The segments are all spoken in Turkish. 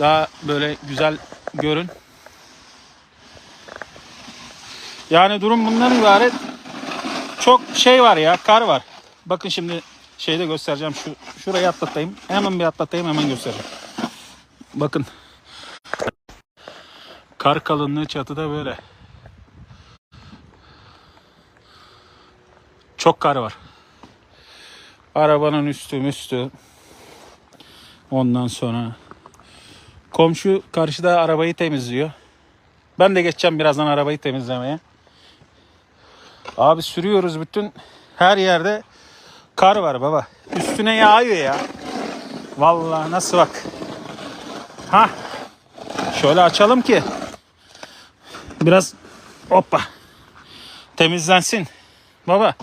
Daha böyle güzel görün. Yani durum bundan ibaret. Çok şey var ya, kar var. Bakın şimdi şeyde göstereceğim. Şu şurayı atlatayım. Hemen bir atlatayım, hemen göstereceğim. Bakın. Kar kalınlığı çatıda böyle. Çok kar var. Arabanın üstü üstü. Ondan sonra komşu karşıda arabayı temizliyor. Ben de geçeceğim birazdan arabayı temizlemeye. Abi sürüyoruz bütün her yerde kar var baba. Üstüne yağıyor ya. Vallahi nasıl bak. Ha. Şöyle açalım ki biraz hoppa temizlensin. Baba.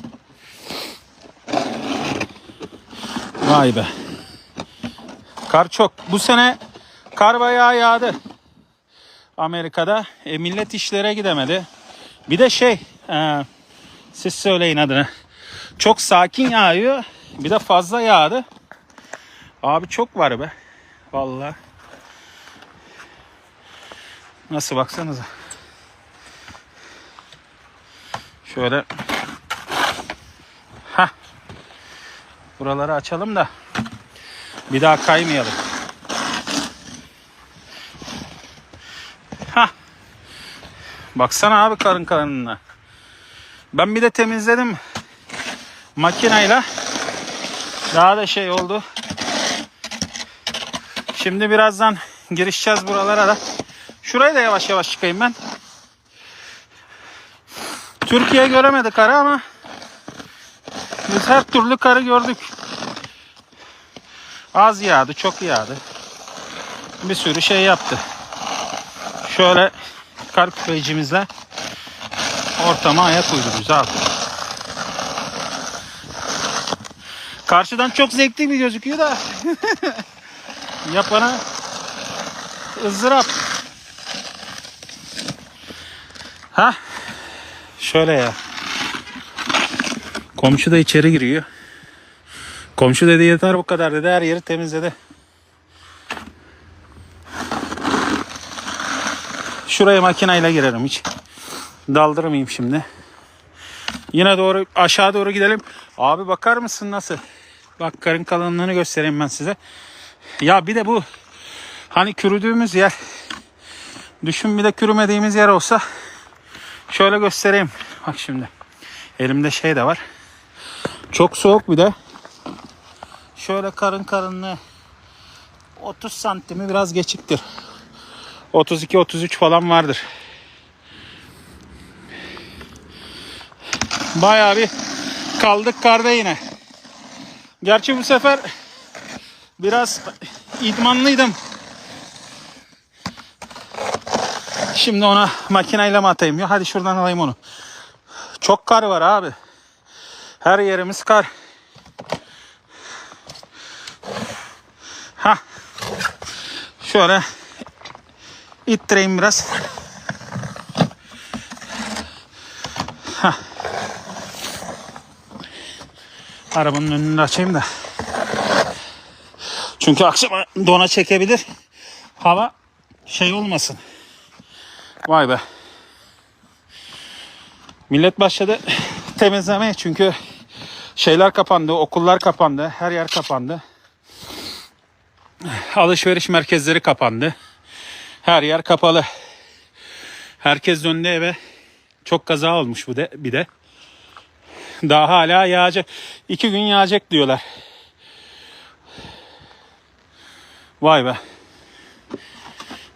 Vay be. Kar çok. Bu sene kar bayağı yağdı. Amerika'da. E, millet işlere gidemedi. Bir de şey, e, siz söyleyin adını. Çok sakin yağıyor. Bir de fazla yağdı. Abi çok var be. Vallahi. Nasıl baksanıza. Şöyle. Ha. Buraları açalım da bir daha kaymayalım. Baksana abi karın kalınlığına. Ben bir de temizledim makineyle. Daha da şey oldu. Şimdi birazdan girişeceğiz buralara da. Şurayı da yavaş yavaş çıkayım ben. Türkiye göremedi karı ama biz her türlü karı gördük. Az yağdı, çok yağdı. Bir sürü şey yaptı. Şöyle kar küpeyicimizle ortama ayak uydururuz abi. Karşıdan çok zevkli bir gözüküyor da yapana ızdırap. Ha? Şöyle ya. Komşu da içeri giriyor. Komşu dedi yeter bu kadar dedi her yeri temizledi. Şuraya makineyle girerim hiç. Daldırmayayım şimdi. Yine doğru aşağı doğru gidelim. Abi bakar mısın nasıl? Bak karın kalınlığını göstereyim ben size. Ya bir de bu hani kürüdüğümüz yer. Düşün bir de kürümediğimiz yer olsa. Şöyle göstereyim. Bak şimdi. Elimde şey de var. Çok soğuk bir de. Şöyle karın karınlığı 30 santimi biraz geçiktir. 32-33 falan vardır. Bayağı bir kaldık karda yine. Gerçi bu sefer biraz idmanlıydım. Şimdi ona makineyle mi atayım ya? Hadi şuradan alayım onu. Çok kar var abi. Her yerimiz kar. Ha. Şöyle ittireyim biraz. Ha. Arabanın önünü açayım da. Çünkü akşama dona çekebilir. Hava şey olmasın. Vay be. Millet başladı temizlemeye çünkü şeyler kapandı, okullar kapandı, her yer kapandı. Alışveriş merkezleri kapandı. Her yer kapalı. Herkes döndü eve. Çok kaza olmuş bu de bir de. Daha hala yağacak. İki gün yağacak diyorlar. Vay be.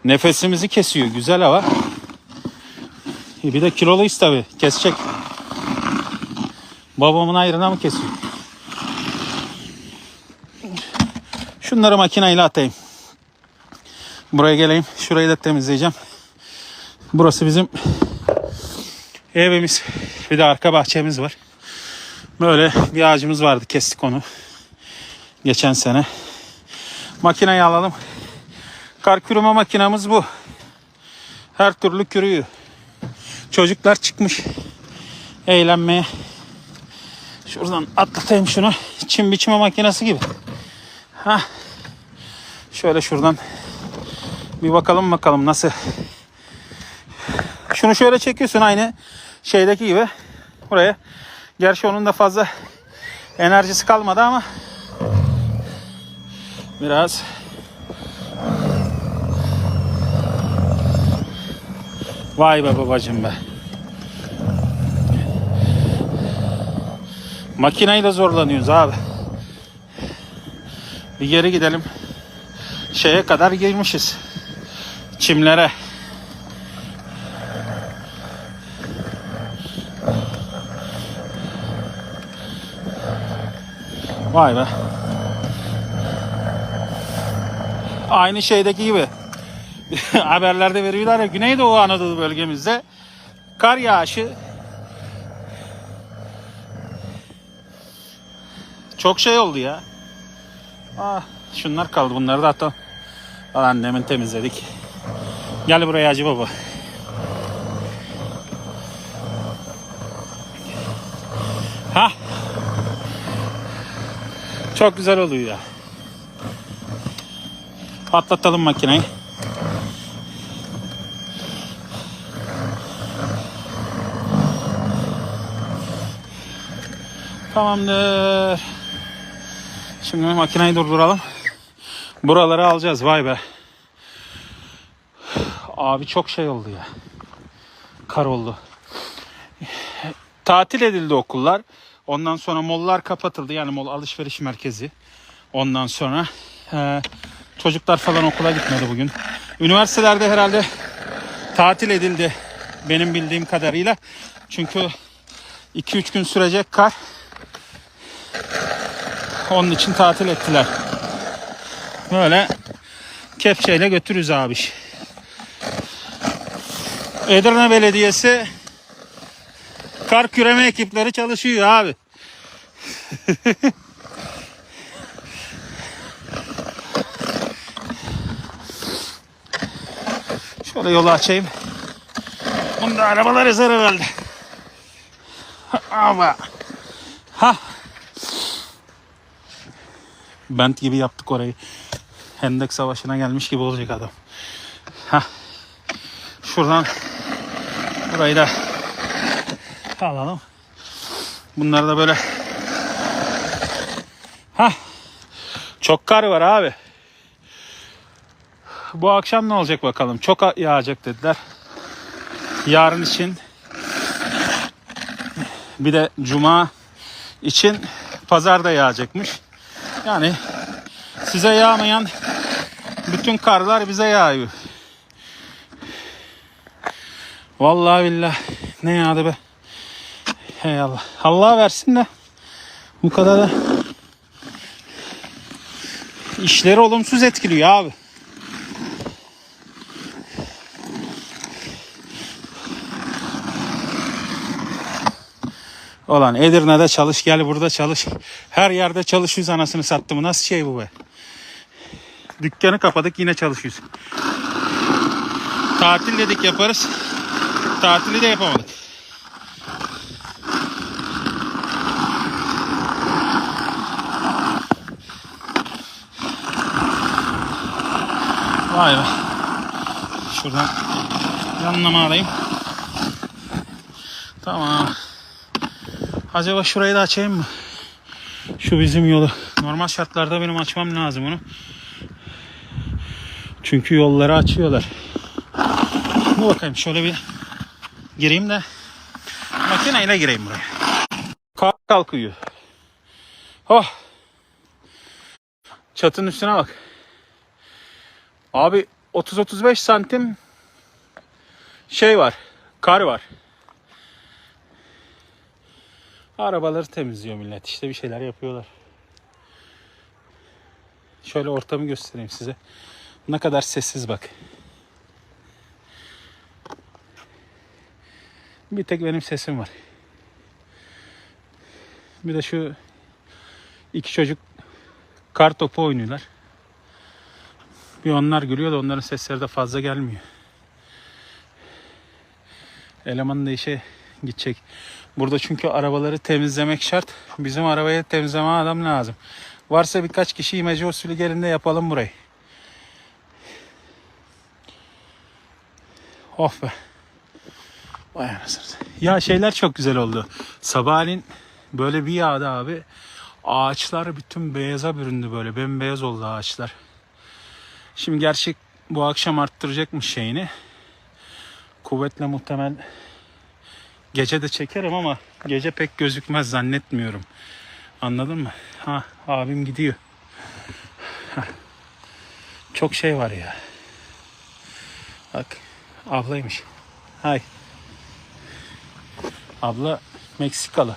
Nefesimizi kesiyor. Güzel hava. Bir de kiloluyuz tabi. Kesecek. Babamın ayrına mı kesiyor? Şunları makineyle atayım. Buraya geleyim. Şurayı da temizleyeceğim. Burası bizim evimiz. Bir de arka bahçemiz var. Böyle bir ağacımız vardı. Kestik onu. Geçen sene. Makineyi alalım. Kar kürüme makinamız bu. Her türlü kürüyor. Çocuklar çıkmış eğlenmeye. Şuradan atlatayım şunu. Çim biçme makinesi gibi. Ha. Şöyle şuradan Bir bakalım bakalım nasıl. Şunu şöyle çekiyorsun aynı şeydeki gibi. Buraya. Gerçi onun da fazla enerjisi kalmadı ama biraz Vay be babacım be. Makineyle zorlanıyoruz abi. Bir geri gidelim. Şeye kadar girmişiz. Çimlere. Vay be. Aynı şeydeki gibi. Haberlerde veriyorlar ya Güneydoğu Anadolu bölgemizde kar yağışı çok şey oldu ya. Ah, şunlar kaldı bunları da hatta annemin temizledik. Gel buraya Hacı Baba. Ha. Çok güzel oluyor ya. Patlatalım makineyi. Tamamdır. Şimdi makineyi durduralım. Buraları alacağız. Vay be. Abi çok şey oldu ya. Kar oldu. Tatil edildi okullar. Ondan sonra mollar kapatıldı. Yani mol alışveriş merkezi. Ondan sonra e, çocuklar falan okula gitmedi bugün. Üniversitelerde herhalde tatil edildi. Benim bildiğim kadarıyla. Çünkü 2-3 gün sürecek kar. Onun için tatil ettiler. Böyle kepçeyle götürürüz abi. Edirne Belediyesi kar küreme ekipleri çalışıyor abi. Şöyle yolu açayım. Bunda arabalar ezer herhalde. Ama. Ha. Bent gibi yaptık orayı. Hendek Savaşı'na gelmiş gibi olacak adam. Ha. Şuradan burayı da alalım. Bunlar da böyle Ha. Çok kar var abi. Bu akşam ne olacak bakalım. Çok yağacak dediler. Yarın için bir de cuma için pazar da yağacakmış. Yani size yağmayan bütün karlar bize yağıyor. Vallahi billah ne yağdı be. Hey Allah. Allah versin de bu kadar da işleri olumsuz etkiliyor abi. Olan Edirne'de çalış gel burada çalış. Her yerde çalışıyoruz anasını sattım. Nasıl şey bu be? Dükkanı kapadık yine çalışıyoruz. Tatil dedik yaparız. Tatili de yapamadık. Vay be. Şuradan yanlama alayım. Tamam. Acaba şurayı da açayım mı? Şu bizim yolu. Normal şartlarda benim açmam lazım onu. Çünkü yolları açıyorlar. Dur bakayım şöyle bir gireyim de makineyle gireyim buraya. Kar kalkıyor. Oh. Çatının üstüne bak. Abi 30-35 santim şey var. Kar var. Arabaları temizliyor millet. İşte bir şeyler yapıyorlar. Şöyle ortamı göstereyim size. Ne kadar sessiz bak. Bir tek benim sesim var. Bir de şu iki çocuk kar topu oynuyorlar. Bir onlar gülüyor da onların sesleri de fazla gelmiyor. Eleman da işe gidecek. Burada çünkü arabaları temizlemek şart. Bizim arabayı temizleme adam lazım. Varsa birkaç kişi imece usulü gelin de yapalım burayı. Oh be. Vay anasını. Ya şeyler çok güzel oldu. Sabahleyin böyle bir yağdı abi. Ağaçlar bütün beyaza büründü böyle. Bembeyaz oldu ağaçlar. Şimdi gerçek bu akşam arttıracakmış şeyini. Kuvvetle muhtemel gece de çekerim ama gece pek gözükmez zannetmiyorum. Anladın mı? Ha abim gidiyor. Çok şey var ya. Bak ablaymış. Hay. Abla Meksikalı.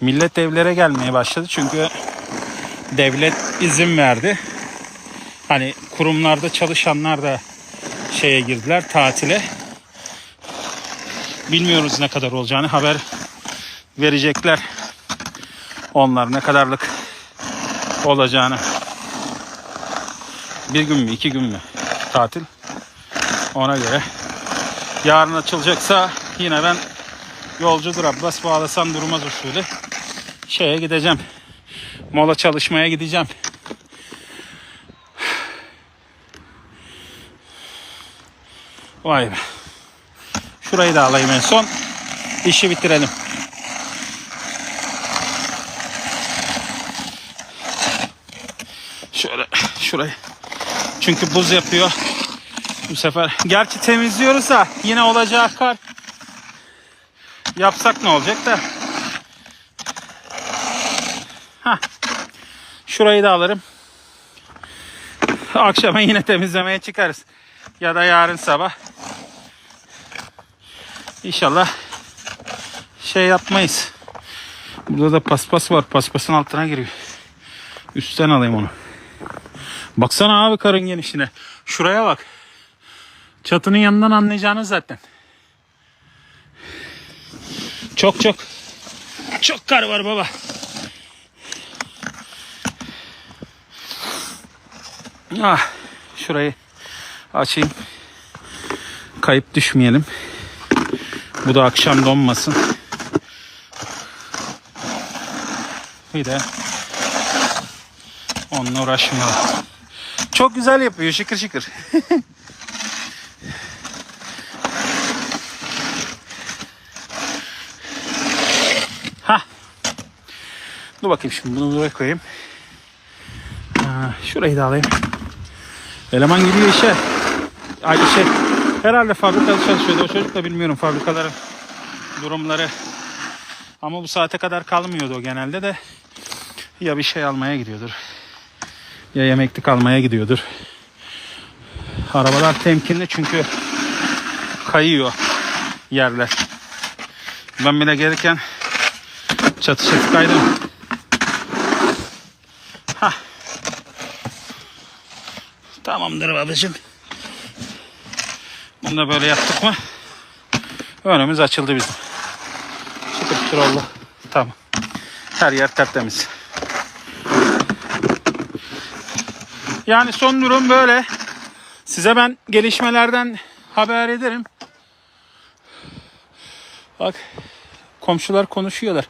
Millet evlere gelmeye başladı çünkü devlet izin verdi. Hani kurumlarda çalışanlar da şeye girdiler tatile. Bilmiyoruz ne kadar olacağını haber verecekler. Onlar ne kadarlık olacağını. Bir gün mü iki gün mü tatil ona göre. Yarın açılacaksa yine ben yolcudur Abbas bağlasan durmaz usulü şeye gideceğim. Mola çalışmaya gideceğim. Vay be. Şurayı da alayım en son. İşi bitirelim. Şöyle şurayı. Çünkü buz yapıyor. Bu sefer gerçi temizliyoruz da yine olacağı kar. Yapsak ne olacak da. Hah. Şurayı da alırım. Akşama yine temizlemeye çıkarız. Ya da yarın sabah. İnşallah şey yapmayız. Burada da paspas var. Paspasın altına giriyor. Üstten alayım onu. Baksana abi karın genişine. Şuraya bak. Çatının yanından anlayacağınız zaten. Çok çok. Çok kar var baba. Ah, şurayı açayım. Kayıp düşmeyelim. Bu da akşam donmasın. Bir de onunla uğraşmayalım. Çok güzel yapıyor şıkır şıkır. ha. Dur bakayım şimdi bunu buraya koyayım. Ha, şurayı da alayım. Eleman gidiyor işe. Aynı şey. Herhalde fabrikada çalışıyordu. O çocuk da bilmiyorum fabrikaların durumları. Ama bu saate kadar kalmıyordu o genelde de. Ya bir şey almaya gidiyordur. Ya yemeklik almaya gidiyordur. Arabalar temkinli çünkü kayıyor yerler. Ben bile gelirken çatı çatı kaydım. Hah. Tamamdır babacığım. Bunu da böyle yaptık mı önümüz açıldı bizim. Şıkır şıkır oldu. Tamam. Her yer tertemiz. Yani son durum böyle. Size ben gelişmelerden haber ederim. Bak komşular konuşuyorlar.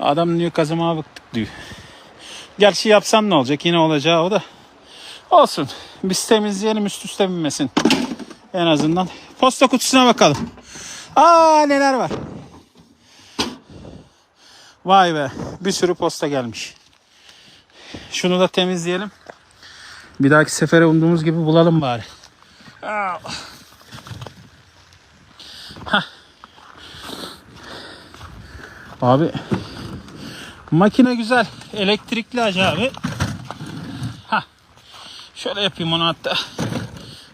Adam diyor kazıma bıktık diyor. Gerçi yapsam ne olacak? Yine olacağı o da. Olsun. Biz temizleyelim üst üste binmesin. En azından. Posta kutusuna bakalım. Aa neler var. Vay be. Bir sürü posta gelmiş. Şunu da temizleyelim. Bir dahaki sefere umduğumuz gibi bulalım bari. Hah. Abi makine güzel. Elektrikli acayip. Ha. Şöyle yapayım onu hatta.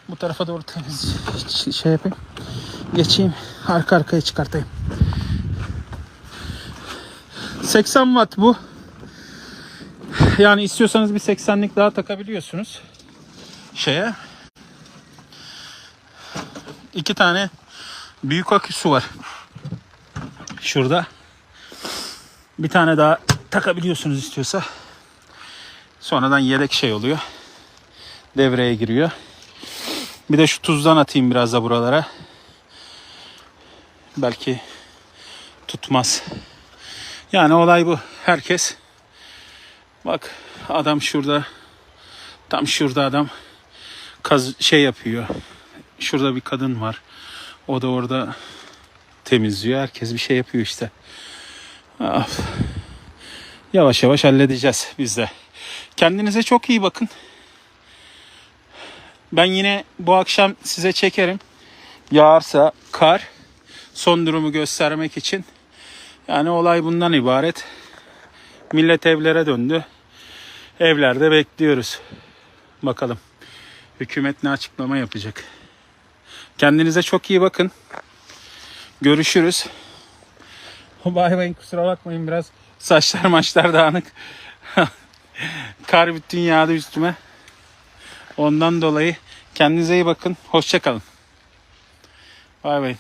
Bu tarafa doğru temiz şey yapayım. Geçeyim. Arka arkaya çıkartayım. 80 watt bu. Yani istiyorsanız bir 80'lik daha takabiliyorsunuz. Şeye. İki tane büyük aküsü var. Şurada. Bir tane daha takabiliyorsunuz istiyorsa. Sonradan yedek şey oluyor. Devreye giriyor. Bir de şu tuzdan atayım biraz da buralara. Belki tutmaz. Yani olay bu. Herkes bak adam şurada tam şurada adam kaz şey yapıyor. Şurada bir kadın var. O da orada temizliyor. Herkes bir şey yapıyor işte. Of. Yavaş yavaş halledeceğiz biz de. Kendinize çok iyi bakın. Ben yine bu akşam size çekerim. Yağarsa kar son durumu göstermek için. Yani olay bundan ibaret. Millet evlere döndü. Evlerde bekliyoruz. Bakalım hükümet ne açıklama yapacak. Kendinize çok iyi bakın. Görüşürüz. Bay bay kusura bakmayın biraz saçlar maçlar dağınık. Kar bütün yağdı üstüme. Ondan dolayı kendinize iyi bakın. Hoşça kalın. Bay bay.